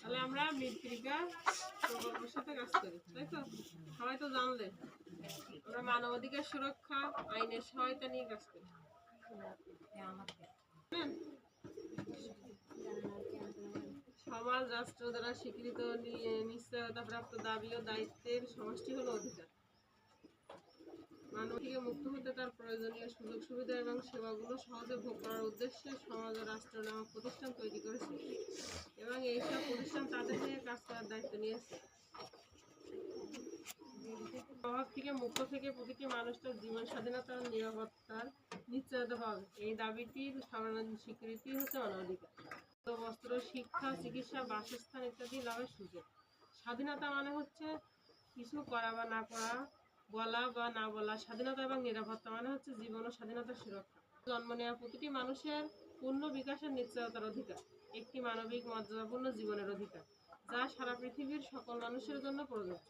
তাহলে আমরা মৃত্তিকা সাথে কাজ করি, তাই তো? সবাই তো জানলে। আমরা মানবাধিকার সুরক্ষা, আইনের সহায়তা নিয়ে কাজ করি। সমাজ, রাষ্ট্র দ্বারা স্বীকৃত নিশ্চয়তা প্রাপ্ত দাবি ও দায়িত্বের সমষ্টি হলো অধিকার। মুক্ত হতে তার প্রয়োজনীয় সুযোগ সুবিধা এবং সেবাগুলো সহজে ভোগ করার উদ্দেশ্যে সমাজ ও রাষ্ট্র নামক প্রতিষ্ঠান তৈরি করেছে এবং এইসব প্রতিষ্ঠান তাদের নিয়ে কাজ করার দায়িত্ব নিয়েছে। প্রভাব থেকে মুক্ত থেকে প্রতিটি মানুষ তার জীবন স্বাধীনতা ও নিরাপত্তার নিশ্চয়তা পাবে। এই দাবিটির সাধারণ স্বীকৃতি হচ্ছে মানবাধিকার বস্ত্র, শিক্ষা, চিকিৎসা, বাসস্থান ইত্যাদি লাভের সুযোগ। স্বাধীনতা মানে হচ্ছে কিছু করা বা না করা বলা বা না বলা, স্বাধীনতা এবং নিরাপত্তা মানে হচ্ছে জীবন ও স্বাধীনতার সুরক্ষা। জন্ম নেওয়া প্রতিটি মানুষের পূর্ণ বিকাশের নিশ্চয়তার অধিকার, একটি মানবিক, মর্যাদাপূর্ণ জীবনের অধিকার, যা সারা পৃথিবীর সকল মানুষের জন্য প্রযোজ্য।